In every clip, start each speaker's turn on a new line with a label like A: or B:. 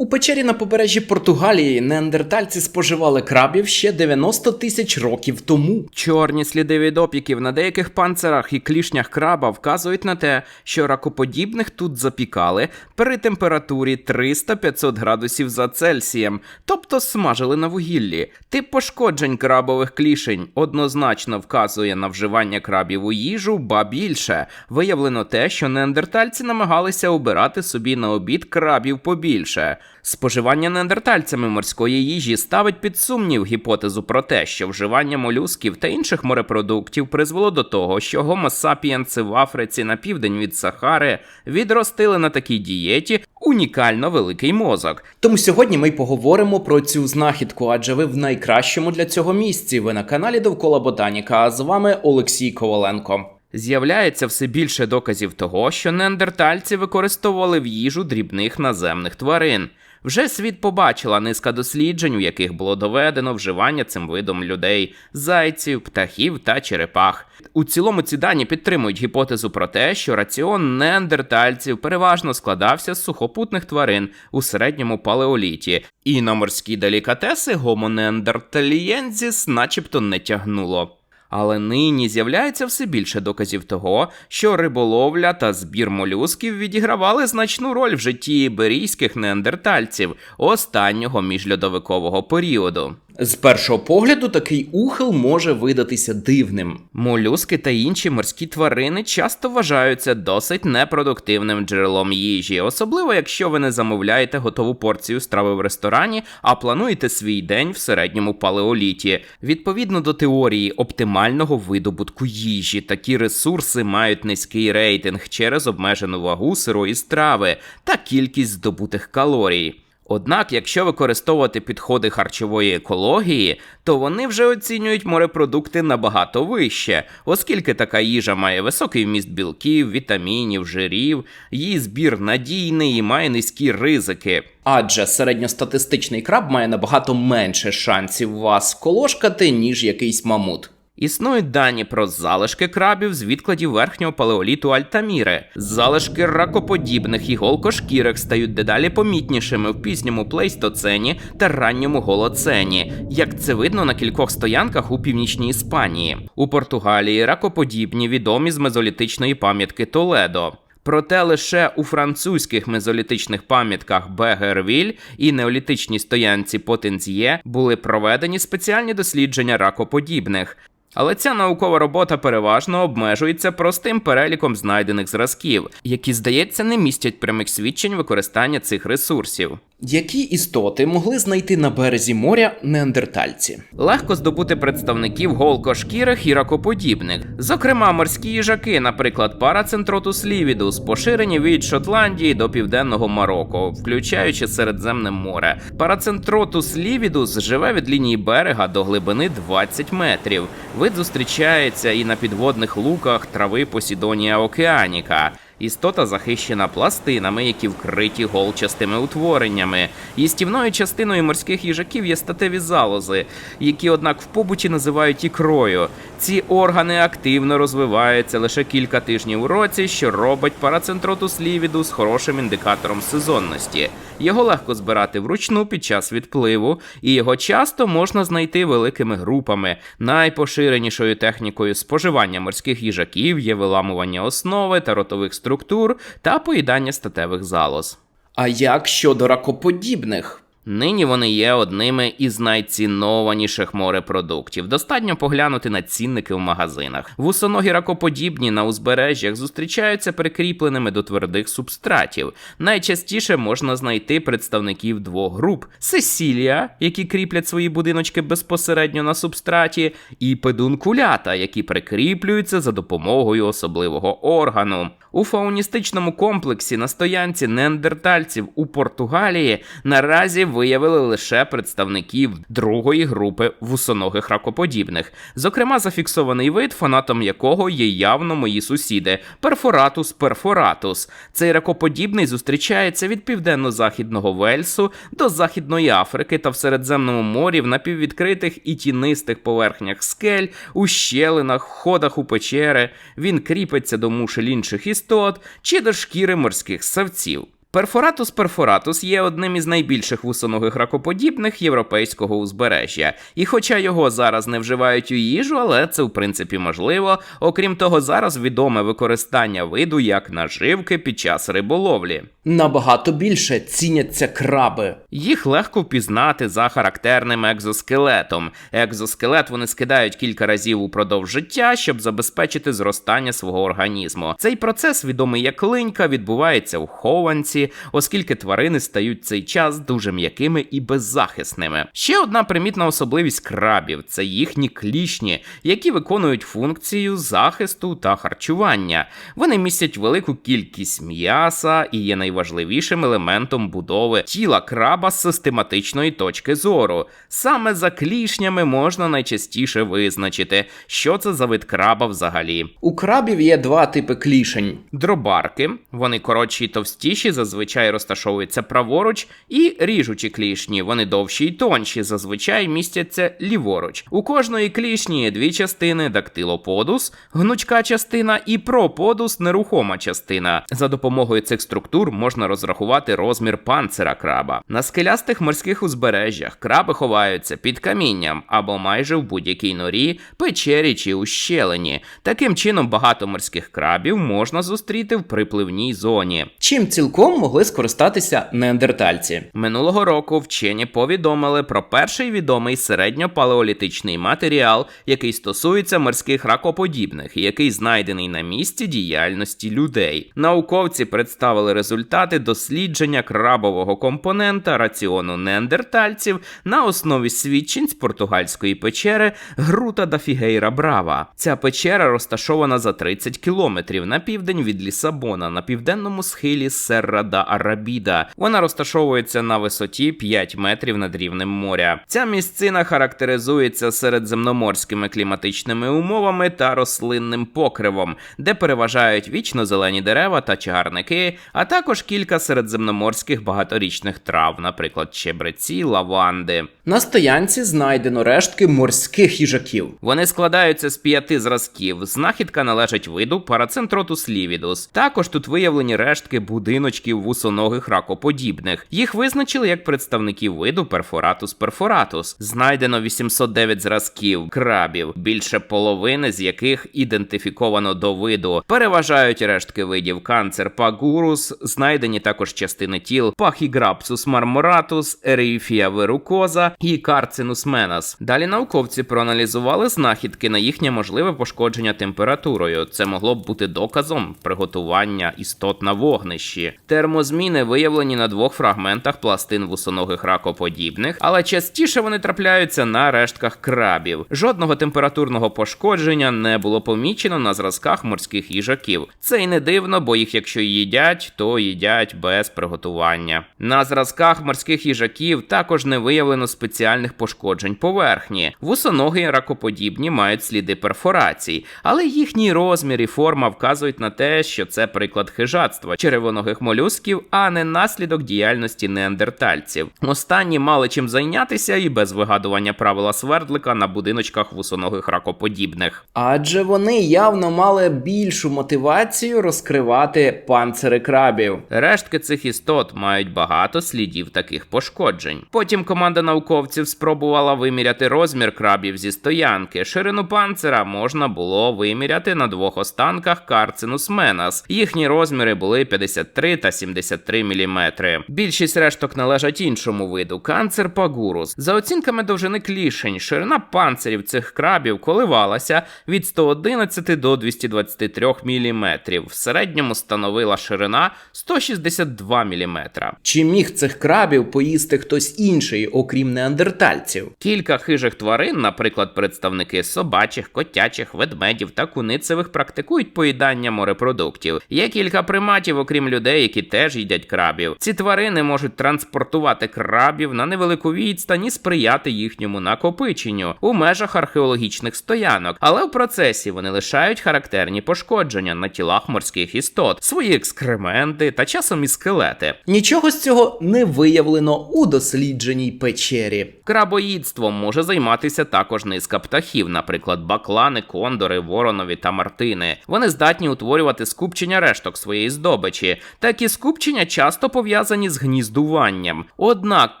A: У печері на побережжі Португалії неандертальці споживали крабів ще 90 тисяч років тому. Чорні сліди від опіків на деяких панцирах і клішнях краба вказують на те, що ракоподібних тут запікали при температурі 300-500 градусів за Цельсієм, тобто смажили на вугіллі. Тип пошкоджень крабових клішень однозначно вказує на вживання крабів у їжу, ба більше виявлено те, що неандертальці намагалися обирати собі на обід крабів побільше. Споживання неандертальцями морської їжі ставить під сумнів гіпотезу про те, що вживання молюсків та інших морепродуктів призвело до того, що гомо сапіенси в Африці на південь від Сахари відростили на такій дієті унікально великий мозок. Тому сьогодні ми й поговоримо про цю знахідку, адже ви в найкращому для цього місці. Ви на каналі Довкола Ботаніка. А з вами Олексій Коваленко. З'являється все більше доказів того, що неандертальці використовували в їжу дрібних наземних тварин. Вже світ побачила низка досліджень, у яких було доведено вживання цим видом людей, зайців, птахів та черепах. У цілому ці дані підтримують гіпотезу про те, що раціон неандертальців переважно складався з сухопутних тварин у середньому палеоліті, і на морські делікатеси гомо неандерталієнзіс начебто не тягнуло. Але нині з'являється все більше доказів того, що риболовля та збір молюсків відігравали значну роль в житті іберійських неандертальців останнього міжльодовикового періоду. З першого погляду такий ухил може видатися дивним. Молюски та інші морські тварини часто вважаються досить непродуктивним джерелом їжі, особливо якщо ви не замовляєте готову порцію страви в ресторані, а плануєте свій день в середньому палеоліті. Відповідно до теорії оптимального видобутку їжі, такі ресурси мають низький рейтинг через обмежену вагу сирої страви та кількість здобутих калорій. Однак, якщо використовувати підходи харчової екології, то вони вже оцінюють морепродукти набагато вище, оскільки така їжа має високий вміст білків, вітамінів, жирів, її збір надійний і має низькі ризики. Адже середньостатистичний краб має набагато менше шансів вас колошкати, ніж якийсь мамут. Існують дані про залишки крабів з відкладів верхнього палеоліту Альтаміри. Залишки ракоподібних і голкошкірих стають дедалі помітнішими в пізньому плейстоцені та ранньому голоцені, як це видно на кількох стоянках у північній Іспанії. У Португалії ракоподібні відомі з мезолітичної пам'ятки Толедо. Проте лише у французьких мезолітичних пам'ятках Бегервіль і неолітичній стоянці Потензьє були проведені спеціальні дослідження ракоподібних. Але ця наукова робота переважно обмежується простим переліком знайдених зразків, які, здається, не містять прямих свідчень використання цих ресурсів. Які істоти могли знайти на березі моря неандертальці? Легко здобути представників голкошкірих і ракоподібних, зокрема морські їжаки, наприклад, Парацентротус лівідус, поширені від Шотландії до південного Марокко, включаючи Середземне море. Парацентротус лівідус живе від лінії берега до глибини 20 метрів. Вид зустрічається і на підводних луках трави Посідонія океаніка. Істота захищена пластинами, які вкриті голчастими утвореннями. Їстівною частиною морських їжаків є статеві залози, які, однак, в побуті називають ікрою. Ці органи активно розвиваються лише кілька тижнів у році, що робить парацентротус лівідус хорошим індикатором сезонності. Його легко збирати вручну під час відпливу, і його часто можна знайти великими групами. Найпоширенішою технікою споживання морських їжаків є виламування основи та ротових структур та поїдання статевих залоз. А як щодо ракоподібних? Нині вони є одними із найцінованіших морепродуктів. Достатньо поглянути на цінники в магазинах. Вусоногі ракоподібні на узбережжях зустрічаються прикріпленими до твердих субстратів. Найчастіше можна знайти представників двох груп: сесілія, які кріплять свої будиночки безпосередньо на субстраті, і педункулята, які прикріплюються за допомогою особливого органу. У фауністичному комплексі на стоянці неандертальців у Португалії наразі виявили лише представників другої групи вусоногих ракоподібних, зокрема зафіксований вид, фанатом якого є явно мої сусіди перфоратус перфоратус. Цей ракоподібний зустрічається від південно-західного Вельсу до Західної Африки та в Середземному морі в напіввідкритих і тінистих поверхнях скель, у щелинах, ходах у печери. Він кріпиться до мушель інших істот чи до шкіри морських савців. Перфоратус перфоратус є одним із найбільших вусоногих ракоподібних європейського узбережжя, і хоча його зараз не вживають у їжу, але це в принципі можливо. Окрім того, зараз відоме використання виду як наживки під час риболовлі.
B: Набагато більше ціняться краби.
A: Їх легко впізнати за характерним екзоскелетом. Екзоскелет вони скидають кілька разів упродовж життя, щоб забезпечити зростання свого організму. Цей процес, відомий як линька, відбувається у хованці, оскільки тварини стають цей час дуже м'якими і беззахисними. Ще одна примітна особливість крабів це їхні клішні, які виконують функцію захисту та харчування. Вони містять велику кількість м'яса і є найважливішим елементом будови тіла краба з систематичної точки зору. Саме за клішнями можна найчастіше визначити, що це за вид краба взагалі.
B: У крабів є два типи клішень.
A: Дробарки, вони коротші й товстіші, зазвичай розташовуються праворуч, і ріжучі клішні, вони довші й тонші, зазвичай містяться ліворуч. У кожної клішні є дві частини: дактилоподус, гнучка частина, і проподус, нерухома частина. За допомогою цих структур можна розрахувати розмір панцира краба. На скелястих морських узбережжях краби ховаються під камінням або майже в будь-якій норі, печері чи ущелині. Таким чином багато морських крабів можна зустріти в припливній зоні.
B: Чим цілком могли скористатися неандертальці.
A: Минулого року вчені повідомили про перший відомий середньопалеолітичний матеріал, який стосується морських ракоподібних, і який знайдений на місці діяльності людей. Науковці представили результати дослідження крабового компонента раціону неандертальців на основі свідчень з португальської печери Грута да Фігейра Брава. Ця печера розташована за 30 кілометрів на південь від Лісабона, на південному схилі Серра да Арабіда. Вона розташовується на висоті 5 метрів над рівнем моря. Ця місцина характеризується середземноморськими кліматичними умовами та рослинним покривом, де переважають вічно зелені дерева та чагарники, а також кілька середземноморських багаторічних трав, наприклад, чебреці, лаванди.
B: На стоянці знайдено рештки морських їжаків.
A: Вони складаються з п'яти зразків. Знахідка належить виду Парацентротус лівідус. Також тут виявлені рештки будиночків вусоногих ракоподібних. Їх визначили як представників виду Перфоратус перфоратус. Знайдено 809 зразків крабів, більше половини з яких ідентифіковано до виду. Переважають рештки видів канцер пагурус, знайдені також частини тіл Пахіграпсус марморатус, Ереюфія верукоза і Карцинус менас. Далі науковці проаналізували знахідки на їхнє можливе пошкодження температурою. Це могло б бути доказом приготування істот на вогнищі. Термозміни виявлені на двох фрагментах пластин вусоногих ракоподібних, але частіше вони трапляються на рештках крабів. Жодного температурного пошкодження не було помічено на зразках морських їжаків. Це й не дивно, бо їх, якщо їдять, то їдять без приготування. На зразках морських їжаків також не виявлено спеціальних пошкоджень поверхні. Вусоногі ракоподібні мають сліди перфорацій, але їхній розмір і форма вказують на те, що це приклад хижацтва черевоногих молюсків, а не наслідок діяльності неандертальців. Останні мали чим зайнятися і без вигадування правила свердлика на будиночках вусоногих ракоподібних.
B: Адже вони явно мали більшу мотивацію розкривати панцири крабів.
A: Рештки цих істот мають багато слідів таких пошкоджень. Потім команда науковців спробувала виміряти розмір крабів зі стоянки. Ширину панцира можна було виміряти на двох останках Карцинус менас. Їхні розміри були 53 та 73 мм. Більшість решток належать іншому виду канцер пагурус. За оцінками довжини клішень, ширина панцирів цих крабів коливалася від 111 до 223 мм. В середньому становила ширина 162 мм.
B: Чи міг цих крабів поїсти хтось інший, окрім неандертальців?
A: Кілька хижих тварин, наприклад, представники собачих, котячих, ведмедів та куницевих, практикують поїдання морепродуктів. Є кілька приматів, окрім людей, які теж їдять крабів. Ці тварини можуть транспортувати крабів на невелику відстань і сприяти їхньому накопиченню у межах археологічних стоянок, але в процесі вони лишають характерні пошкодження на тілах морських істот, свої екскременти та часом і скелети.
B: Нічого з цього не виявлено у дослідженій печері.
A: Крабоїдством може займатися також низка птахів, наприклад, баклани, кондори, воронові та мартини. Вони здатні утворювати скупчення решток своєї здобичі. Такі скупчення часто пов'язані з гніздуванням. Однак,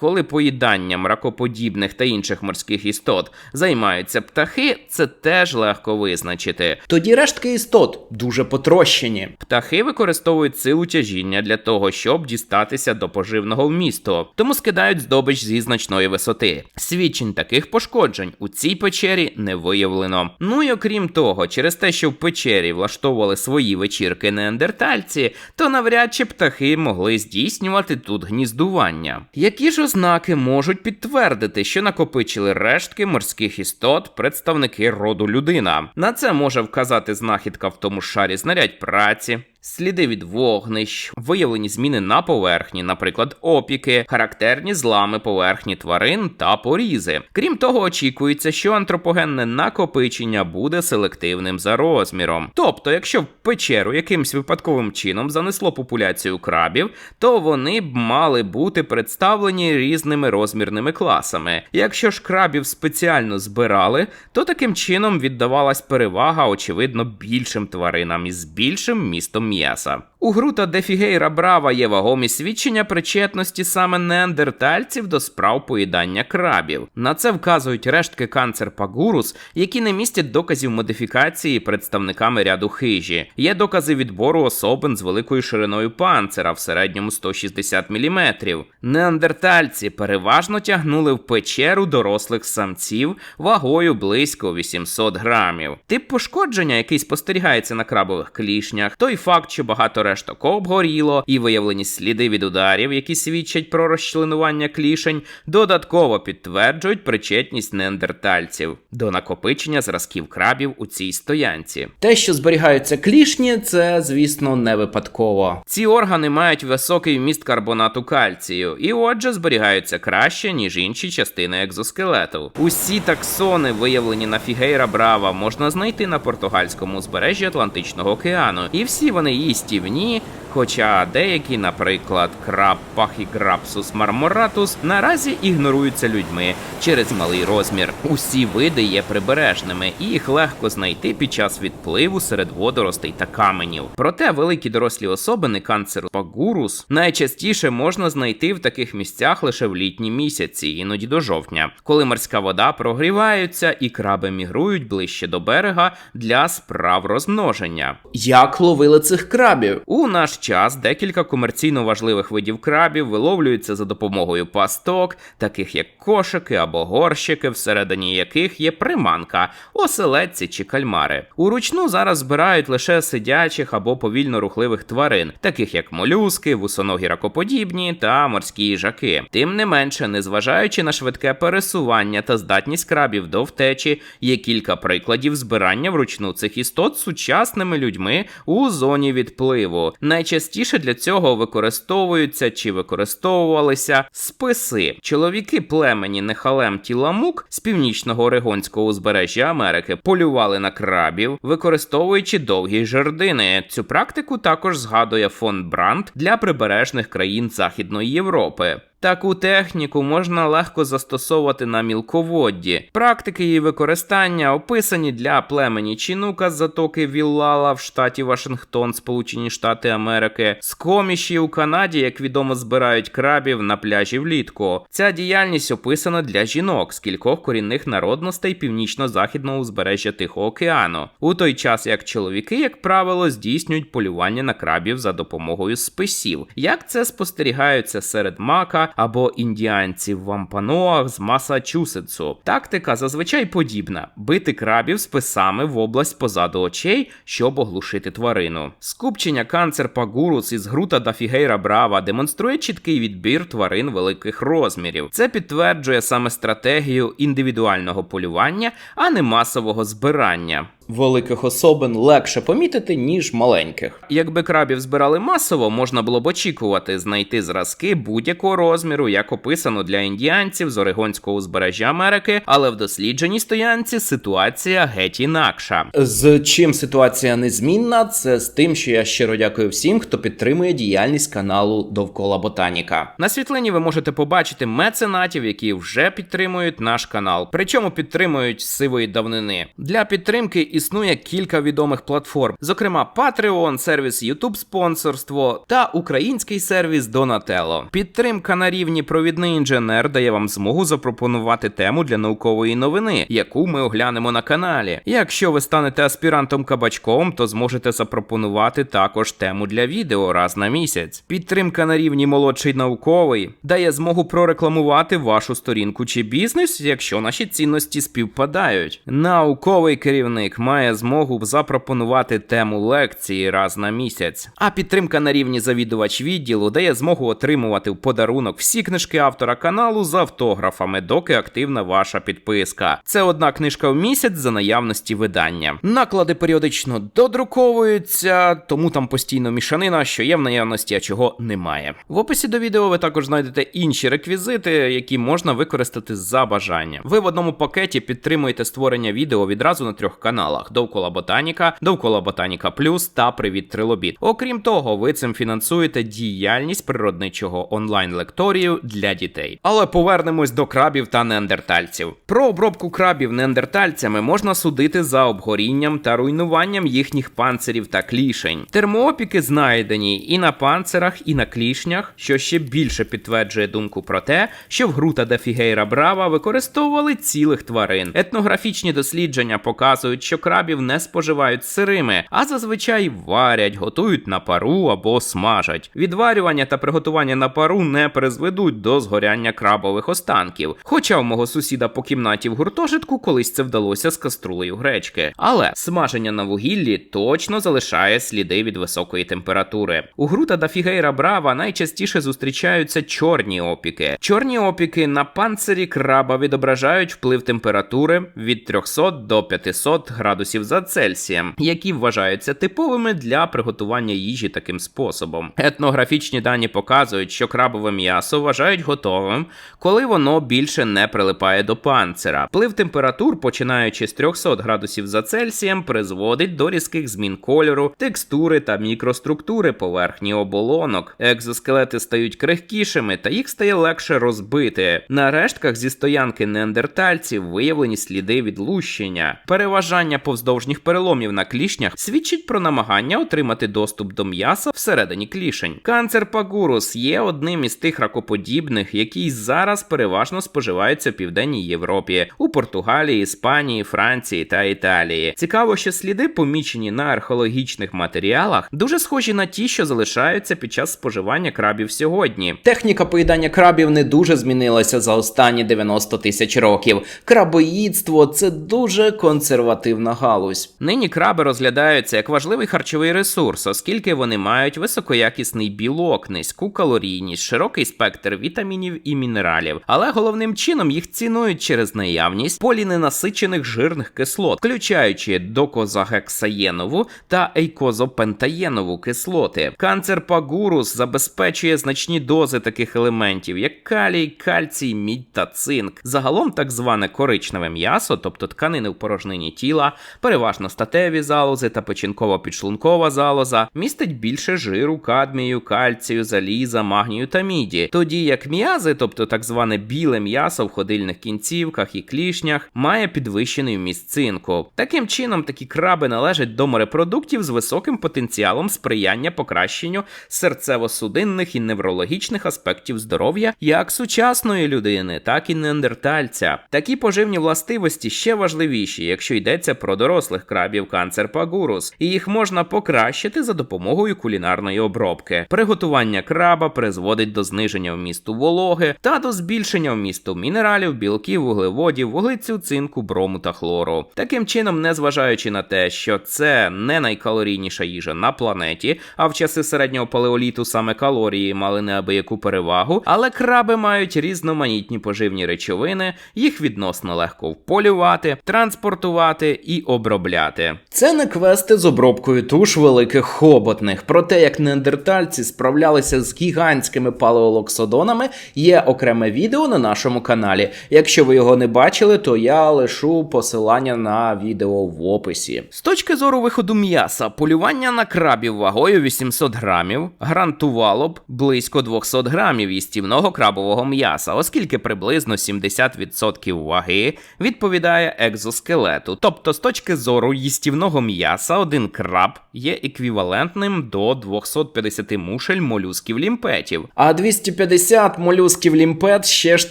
A: коли поїданням ракоподібних та інших морських істот займаються птахи, це теж легко визначити.
B: Тоді рештки істот дуже потрощені.
A: Птахи використовують силу тяжіння для того, щоб дістатися до поживного вмісту, тому скидають здобич зі значної висоти. Свідчень таких пошкоджень у цій печері не виявлено. Ну і окрім того, через те, що в печері влаштовували свої вечірки неандертальці, то навряд чи птахи могли здійснювати тут гніздування. Які ж ознаки можуть підтвердити, що накопичили рештки морських істот представники роду людина? На це може вказати знахідка в тому шарі знарядь праці. Сліди від вогнищ, виявлені зміни на поверхні, наприклад, опіки, характерні злами поверхні тварин та порізи. Крім того, очікується, що антропогенне накопичення буде селективним за розміром. Тобто, якщо в печеру якимсь випадковим чином занесло популяцію крабів, то вони б мали бути представлені різними розмірними класами. Якщо ж крабів спеціально збирали, то таким чином віддавалась перевага, очевидно, більшим тваринам із більшим містом м'яса. У Грута де Фігейра Брава є вагомі свідчення причетності саме неандертальців до справ поїдання крабів. На це вказують рештки канцер пагурус, які не містять доказів модифікації представниками ряду хижі. Є докази відбору особин з великою шириною панцира в середньому 160 мм. Неандертальці переважно тягнули в печеру дорослих самців вагою близько 800 грамів. Тип пошкодження, який спостерігається на крабових клішнях, той факт, що багато решток обгоріло, і виявлені сліди від ударів, які свідчать про розчленування клішень, додатково підтверджують причетність неандертальців до накопичення зразків крабів у цій стоянці.
B: Те, що зберігаються клішні, це, звісно, не випадково.
A: Ці органи мають високий вміст карбонату кальцію, і отже зберігаються краще, ніж інші частини екзоскелету. Усі таксони, виявлені на Фігейра Брава, можна знайти на португальському узбережжі Атлантичного океану, і всі вони їстівні. Хоча деякі, наприклад, краб Пахіграпсус марморатус, наразі ігноруються людьми через малий розмір. Усі види є прибережними, і їх легко знайти під час відпливу серед водоростей та каменів. Проте великі дорослі особини канцеру пагурус найчастіше можна знайти в таких місцях лише в літні місяці, іноді до жовтня, коли морська вода прогрівається і краби мігрують ближче до берега для справ розмноження.
B: Як ловили цих крабів?
A: У наш час декілька комерційно важливих видів крабів виловлюються за допомогою пасток, таких як кошики або горщики, всередині яких є приманка, оселедці чи кальмари. Уручну зараз збирають лише сидячих або повільно рухливих тварин, таких як молюски, вусоногі ракоподібні та морські їжаки. Тим не менше, незважаючи на швидке пересування та здатність крабів до втечі, є кілька прикладів збирання вручну цих істот сучасними людьми у зоні відпливу. Найчастіше для цього використовуються чи використовувалися списи. Чоловіки племені Нехалем Тіламук з північного Орегонського узбережжя Америки полювали на крабів, використовуючи довгі жердини. Цю практику також згадує фон Брандт для прибережних країн Західної Європи. Таку техніку можна легко застосовувати на мілководді. Практики її використання описані для племені Чінука з затоки Віллала в штаті Вашингтон, Сполучені Штати Америки. Скоміші у Канаді, як відомо, збирають крабів на пляжі влітку. Ця діяльність описана для жінок з кількох корінних народностей північно-західного узбережжя Тихого океану, у той час як чоловіки, як правило, здійснюють полювання на крабів за допомогою списів. Як це спостерігається серед мака або індіанців в Ампаноах з Масачусетсу. Тактика зазвичай подібна: бити крабів списами в область позаду очей, щоб оглушити тварину. Скупчення канцер пагурус із грута да Фігейра Брава демонструє чіткий відбір тварин великих розмірів. Це підтверджує саме стратегію індивідуального полювання, а не масового збирання.
B: Великих особин легше помітити, ніж маленьких.
A: Якби крабів збирали масово, можна було б очікувати знайти зразки будь-якого розміру, як описано для індіанців з Орегонського узбережжя Америки, але в дослідженій стоянці ситуація геть інакша.
B: З чим ситуація незмінна, це з тим, що я щиро дякую всім, хто підтримує діяльність каналу Довкола Ботаніка.
A: На світлині ви можете побачити меценатів, які вже підтримують наш канал, причому підтримують з сивої давнини. Для підтримки існує кілька відомих платформ, зокрема Patreon, сервіс YouTube спонсорство та український сервіс Donatello. Підтримка на рівні провідний інженер дає вам змогу запропонувати тему для наукової новини, яку ми оглянемо на каналі. Якщо ви станете аспірантом кабачком, то зможете запропонувати також тему для відео раз на місяць. Підтримка на рівні молодший науковий дає змогу прорекламувати вашу сторінку чи бізнес, якщо наші цінності співпадають. Науковий керівник має змогу запропонувати тему лекції раз на місяць. А підтримка на рівні завідувач відділу дає змогу отримувати в подарунок всі книжки автора каналу з автографами, доки активна ваша підписка. Це одна книжка в місяць за наявності видання. Наклади періодично додруковуються, тому там постійно мішанина, що є в наявності, а чого немає. В описі до відео ви також знайдете інші реквізити, які можна використати за бажанням. Ви в одному пакеті підтримуєте створення відео відразу на трьох каналах: Довкола Ботаніка, Довкола Ботаніка Плюс та Привіт Трилобіт. Окрім того, ви цим фінансуєте діяльність природничого онлайн-лекторію для дітей. Але повернемось до крабів та неандертальців. Про обробку крабів неандертальцями можна судити за обгорінням та руйнуванням їхніх панцирів та клішень. Термоопіки знайдені і на панцирах, і на клішнях, що ще більше підтверджує думку про те, що в Грута де Фігейра Брава використовували цілих тварин. Етнографічні дослідження показують, що крабів не споживають сирими, а зазвичай варять, готують на пару або смажать. Відварювання та приготування на пару не призведуть до згоряння крабових останків. Хоча в мого сусіда по кімнаті в гуртожитку колись це вдалося з каструлею гречки. Але смаження на вугіллі точно залишає сліди від високої температури. У Грута да Фігейра Брава найчастіше зустрічаються чорні опіки. Чорні опіки на панцирі краба відображають вплив температури від 300 до 500 градусів за Цельсієм, які вважаються типовими для приготування їжі таким способом. Етнографічні дані показують, що крабове м'ясо вважають готовим, коли воно більше не прилипає до панцира. Вплив температур, починаючи з 300 градусів за Цельсієм, призводить до різких змін кольору, текстури та мікроструктури поверхні оболонок. Екзоскелети стають крихкішими та їх стає легше розбити. На рештках зі стоянки неандертальців виявлені сліди відлущення. Переважання повздовжніх переломів на клішнях свідчить про намагання отримати доступ до м'яса всередині клішень. Канцер пагурус є одним із тих ракоподібних, які зараз переважно споживаються в південній Європі, у Португалії, Іспанії, Франції та Італії. Цікаво, що сліди, помічені на археологічних матеріалах, дуже схожі на ті, що залишаються під час споживання крабів сьогодні.
B: Техніка поїдання крабів не дуже змінилася за останні 90 тисяч років. Крабоїдство це дуже консервативна галузь.
A: Нині краби розглядаються як важливий харчовий ресурс, оскільки вони мають високоякісний білок, низьку калорійність, широкий спектр вітамінів і мінералів. Але головним чином їх цінують через наявність поліненасичених жирних кислот, включаючи докозагексаєнову та ейкозопентаєнову кислоти. Канцерпагурус забезпечує значні дози таких елементів, як калій, кальцій, мідь та цинк. Загалом так зване коричневе м'ясо, тобто тканини в порожнині тіла, переважно статеві залози та печінково-підшлункова залоза, містить більше жиру, кадмію, кальцію, заліза, магнію та міді. Тоді як м'язи, тобто так зване біле м'ясо в ходильних кінцівках і клішнях, має підвищений вміст цинку. Таким чином, такі краби належать до морепродуктів з високим потенціалом сприяння покращенню серцево-судинних і неврологічних аспектів здоров'я як сучасної людини, так і неандертальця. Такі поживні властивості ще важливіші, якщо йдеться про дорослих крабів канцерпагурус, і їх можна покращити за допомогою кулінарної обробки. Приготування краба призводить до зниження вмісту вологи та до збільшення вмісту мінералів, білків, вуглеводів, вуглецю, цинку, брому та хлору. Таким чином, незважаючи на те, що це не найкалорійніша їжа на планеті, а в часи середнього палеоліту саме калорії мали неабияку перевагу, але краби мають різноманітні поживні речовини, їх відносно легко вполювати, транспортувати і обробляти.
B: Це не квести з обробкою туш великих хоботних. Про те, як неандертальці справлялися з гігантськими палеолоксодонами, є окреме відео на нашому каналі. Якщо ви його не бачили, то я лишу посилання на відео в описі.
A: З точки зору виходу м'яса, полювання на крабів вагою 800 грамів гарантувало б близько 200 грамів їстівного крабового м'яса, оскільки приблизно 70% ваги відповідає екзоскелету, тобто точки зору їстівного м'яса, один краб є еквівалентним до 250 мушель молюсків лімпетів.
B: А 250 молюсків лімпет ще ж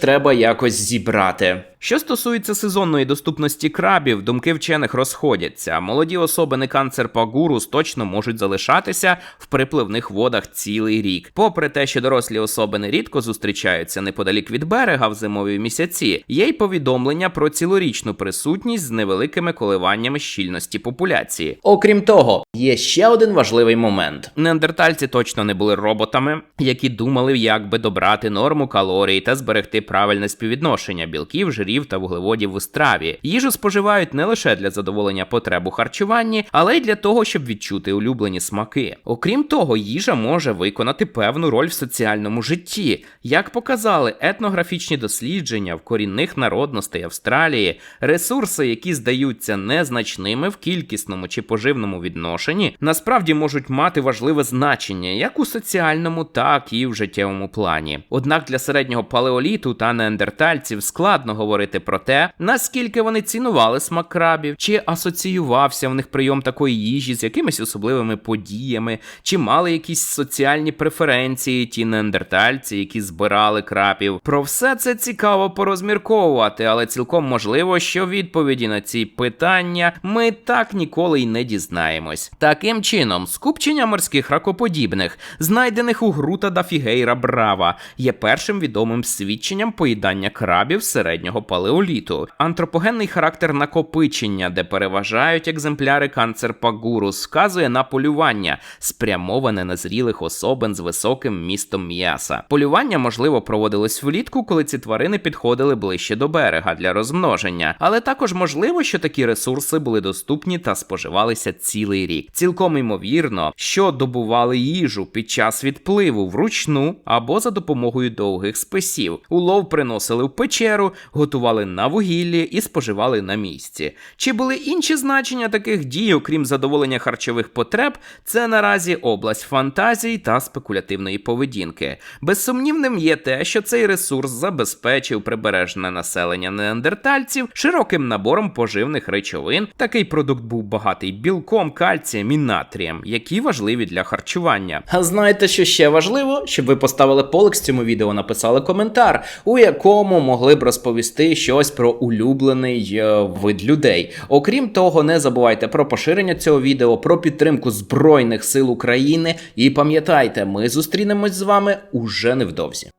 B: треба якось зібрати.
A: Що стосується сезонної доступності крабів, думки вчених розходяться. Молоді особини канцерпагурус точно можуть залишатися в припливних водах цілий рік. Попри те, що дорослі особини рідко зустрічаються неподалік від берега в зимові місяці, є й повідомлення про цілорічну присутність з невеликими коливаннями щільності популяції.
B: Окрім того, є ще один важливий момент.
A: Неандертальці точно не були роботами, які думали, як би добрати норму калорій та зберегти правильне співвідношення білків, жирів та вуглеводів у страві. Їжу споживають не лише для задоволення потреб у харчуванні, але й для того, щоб відчути улюблені смаки. Окрім того, їжа може виконати певну роль в соціальному житті. Як показали етнографічні дослідження в корінних народностей Австралії, ресурси, які здаються незначними в кількісному чи поживному відношенні, насправді можуть мати важливе значення як у соціальному, так і в життєвому плані. Однак для середнього палеоліту та неандертальців складно говорити про те, наскільки вони цінували смак крабів, чи асоціювався в них прийом такої їжі з якимись особливими подіями, чи мали якісь соціальні преференції ті неандертальці, які збирали крабів. Про все це цікаво порозмірковувати, але цілком можливо, що відповіді на ці питання ми так ніколи й не дізнаємось. Таким чином, скупчення морських ракоподібних, знайдених у Грута да Фігейра Брава, є першим відомим свідченням поїдання крабів середнього палеоліту. Антропогенний характер накопичення, де переважають екземпляри канцерпагурус, вказує на полювання, спрямоване на зрілих особин з високим містом м'яса. Полювання можливо проводилось влітку, коли ці тварини підходили ближче до берега для розмноження, але також можливо, що такі ресурси були доступні та споживалися цілий рік. Цілком ймовірно, що добували їжу під час відпливу вручну або за допомогою довгих списів. Улов приносили в печеру, готували на вугіллі і споживали на місці. Чи були інші значення таких дій, окрім задоволення харчових потреб, це наразі область фантазій та спекулятивної поведінки. Безсумнівним є те, що цей ресурс забезпечив прибережне населення неандертальців широким набором поживних речовин. Такий продукт був багатий білком, кальцієм і натрієм, які важливі для харчування.
B: А знаєте, що ще важливо? Щоб ви поставили полик з цьому відео, написали коментар, у якому могли б розповісти щось про улюблений е, вид людей. Окрім того, не забувайте про поширення цього відео, про підтримку Збройних сил України. І пам'ятайте, ми зустрінемось з вами уже невдовзі.